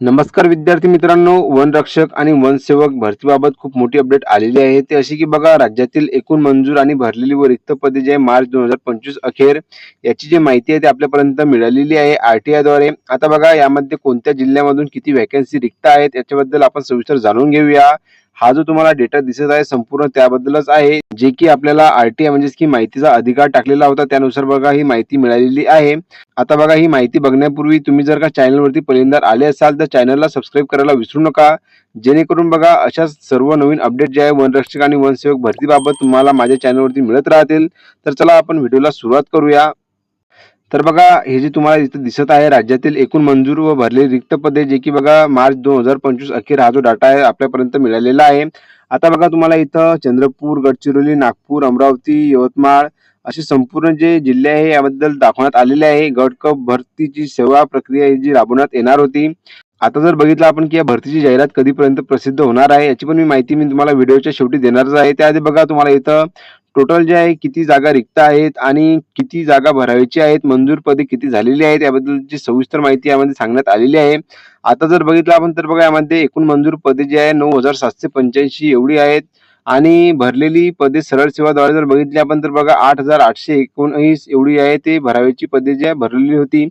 नमस्कार विद्यार्थी मित्रांनो वनरक्षक आणि वनसेवक भरतीबाबत खूप मोठी अपडेट आलेली आहे. ते अशी की बघा राज्यातील एकूण मंजूर आणि भरलेली व रिक्त पदे जे मार्च दोन हजार पंचवीस अखेर याची जी माहिती आहे ती आपल्यापर्यंत मिळालेली आहे आरटीआयद्वारे आता बघा यामध्ये कोणत्या जिल्ह्यामधून किती वॅकन्सी रिक्त आहेत याच्याबद्दल आपण सविस्तर जाणून घेऊया. हा जो तुम्हाला डेटा दिसत आहे संपूर्ण त्याबद्दलच आहे. जे की आपल्याला आरटीआय म्हणजेच की माहितीचा अधिकार टाकलेला होता त्यानुसार बघा ही माहिती मिळालेली आहे. आता बघा ही माहिती बघण्यापूर्वी तुम्ही जर का चॅनलवरती पहिल्यांदा आले असाल तर चॅनलला सबस्क्राईब करायला विसरू नका. जेणेकरून बघा अशा सर्व नवीन अपडेट जे आहे वनरक्षक आणि वनसेवक भरतीबाबत तुम्हाला माझ्या चॅनलवरती मिळत राहतील. तर चला आपण व्हिडिओला सुरुवात करूया. तर बघा हे जे तुम्हाला इथं दिसत आहे राज्यातील एकूण मंजूर व भरलेली रिक्त पदे जे की बघा मार्च दोन हजार पंचवीस अखेर हा जो डाटा आहे आपल्यापर्यंत मिळालेला आहे. आता बघा तुम्हाला इथं चंद्रपूर गडचिरोली नागपूर अमरावती यवतमाळ असे संपूर्ण जे जिल्हे आहे याबद्दल दाखवण्यात आलेले आहे. गट कप भरतीची सेवा प्रक्रिया ही जी राबवण्यात येणार होती. आता जर बघितलं आपण की या भरतीची जाहिरात कधीपर्यंत प्रसिद्ध होणार आहे याची पण मी माहिती मी तुम्हाला व्हिडिओच्या शेवटी देणारच आहे. त्याआधी बघा तुम्हाला इथं टोटल जे आहे किती जागा रिक्त आहेत आणि किती जागा भरायची आहेत मंजूर पदे किती झालेली आहेत याबद्दलची सविस्तर माहिती यामध्ये सांगण्यात आलेली आहे. आता जर बघितलं आपण तर बघा यामध्ये एकूण मंजूर पदे जे आहे नऊ हजार सातशे पंच्याऐंशी एवढी आहेत. आणि भरलेली पदे सरळ सेवाद्वारे जर बघितली आपण तर बघा आठ हजार आठशे एकोणीस एवढी आहे ते भरावीची पदे जी आहे भरलेली होती.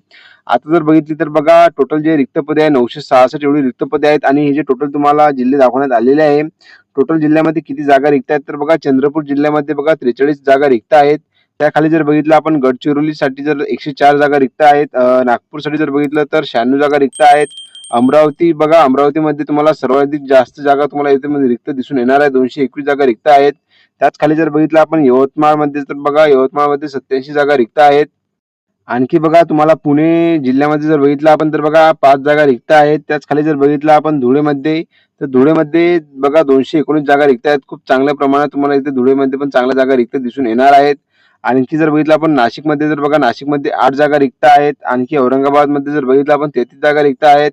आता जर बघितली तर बघा टोटल जे रिक्त पदे आहे नऊशे सहासष्ट एवढी रिक्त पदे आहेत आणि हे जे टोटल तुम्हाला जिल्हे दाखवण्यात आलेले आहे टोटल जिल्ह्यामध्ये किती जागा रिक्त आहेत? तर बघा चंद्रपूर जिल्ह्यामध्ये बघा त्रेचाळीस जागा रिक्त आहेत. त्याखाली जर बघितलं आपण गडचिरोलीसाठी जर एकशे चार जागा रिक्त आहेत नागपूरसाठी जर बघितलं तर शहाण्णव जागा रिक्त आहेत. अमरावती बघा अमरावतीमध्ये तुम्हाला सर्वाधिक जास्त जागा तुम्हाला इथे म्हणजे रिक्त दिसून येणार आहे. दोनशे एकवीस जागा रिक्त आहेत. त्याच खाली जर बघितलं आपण यवतमाळमध्ये तर बघा यवतमाळमध्ये सत्याऐंशी जागा रिक्त आहेत. आणखी बघा तुम्हाला पुणे जिल्ह्यामध्ये जर बघितलं आपण तर बघा पाच जागा रिक्त आहेत. त्याच खाली जर बघितलं आपण धुळेमध्ये तर धुळेमध्ये बघा दोनशे एकोणीस जागा रिक्त आहेत. खूप चांगल्या प्रमाणात तुम्हाला इथे धुळेमध्ये पण चांगल्या जागा रिक्त दिसून येणार आहेत. आणखी जर बघितलं आपण नाशिकमध्ये जर बघा नाशिकमध्ये आठ जागा रिक्त आहेत. आणखी औरंगाबादमध्ये जर बघितलं आपण तेहतीस जागा रिक्त आहेत.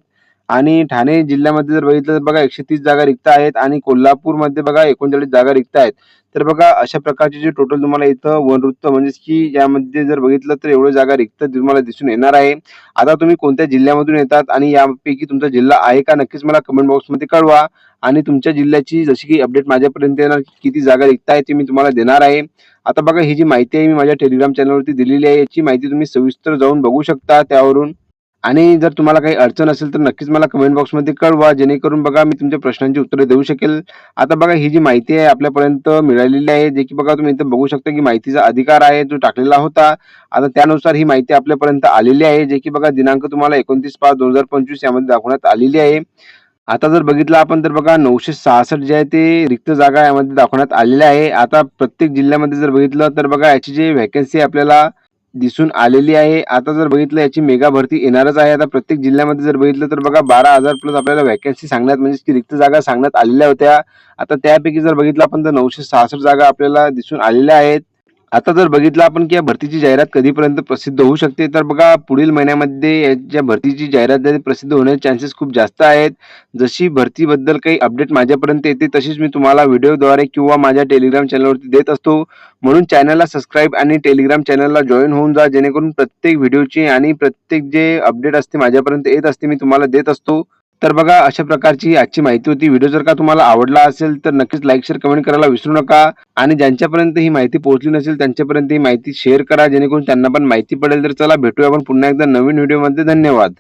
आणि ठाणे जिल्ह्यामध्ये जर बघितलं तर बघा एकशे तीस जागा रिक्त आहेत आणि कोल्हापूरमध्ये बघा एकोणचाळीस जागा रिक्त आहेत. तर बघा अशा प्रकारचे जे टोटल तुम्हाला इथं वनवृत्त म्हणजेच की यामध्ये जर बघितलं तर एवढं जागा रिक्त तुम्हाला दिसून येणार आहे. आता तुम्ही कोणत्या जिल्ह्यामधून येतात आणि यापैकी तुमचा जिल्हा आहे का नक्कीच मला कमेंट बॉक्समध्ये कळवा. आणि तुमच्या जिल्ह्याची जशी की अपडेट माझ्यापर्यंत येणार किती जागा रिक्त आहे ती मी तुम्हाला देणार आहे. आता बघा ही जी माहिती आहे मी माझ्या टेलिग्राम चॅनलवरती दिलेली आहे. याची माहिती तुम्ही सविस्तर जाऊन बघू शकता त्यावरून. आणि जर तुम्हाला काही अडचण असेल तर नक्कीच मला कमेंट बॉक्समध्ये कळवा. जेणेकरून बघा मी तुमच्या प्रश्नांची उत्तरे देऊ शकेल. आता बघा ही जी माहिती आहे आपल्यापर्यंत मिळालेली आहे जे की बघा तुम्ही इथं बघू शकता की माहितीचा अधिकार आहे जो टाकलेला होता. आता त्यानुसार ही माहिती आपल्यापर्यंत आलेली आहे. जे की बघा दिनांक तुम्हाला एकोणतीस पाच दोन हजार पंचवीस यामध्ये दाखवण्यात आलेली आहे. आता जर बघितलं आपण तर बघा नऊशे सहासष्ट जे आहे ते रिक्त जागा यामध्ये दाखवण्यात आलेल्या आहे. आता प्रत्येक जिल्ह्यामध्ये जर बघितलं तर बघा याची जी व्हॅकन्सी आपल्याला दिसून आलेली आहे. आता जर बघितलं याची मेगा भरती येणारच आहे. आता प्रत्येक जिल्ह्यामध्ये जर बघितलं तर बघा बारा हजार प्लस आपल्याला व्हॅकन्सी सांगण्यात म्हणजे की रिक्त जागा सांगण्यात आलेल्या होत्या. आता त्यापैकी जर बघितलं आपण तर नऊशे सहासष्ट जागा आपल्याला दिसून आलेल्या आहेत. आता जर बघितलं आपण की या भरतीची जाहिरात कधीपर्यंत प्रसिद्ध होऊ शकते तर बघा पुढील महिन्यामध्ये याच्या भरतीची जाहिरात प्रसिद्ध होण्याचे चान्सेस खूप जास्त आहेत. जशी भरतीबद्दल काही अपडेट माझ्यापर्यंत येते तशीच मी तुम्हाला व्हिडिओद्वारे किंवा माझ्या टेलिग्राम चॅनलवरती देत असतो. म्हणून चॅनलला सबस्क्राईब आणि टेलिग्राम चॅनलला जॉईन होऊन जा जेणेकरून प्रत्येक व्हिडिओची आणि प्रत्येक जे अपडेट असते माझ्यापर्यंत येत असते मी तुम्हाला देत असतो. तर बघा अशा प्रकारची आजची माहिती होती. व्हिडिओ जर का तुम्हाला आवडला असेल तर नक्कीच लाईक शेअर कमेंट करायला विसरू नका. आणि ज्यांच्यापर्यंत ही माहिती पोहोचली नसेल त्यांच्यापर्यंत ही माहिती शेअर करा. जेणेकरून त्यांना पण माहिती पडेल. तर चला भेटूया आपण पुन्हा एकदा नवीन व्हिडिओमध्ये धन्यवाद.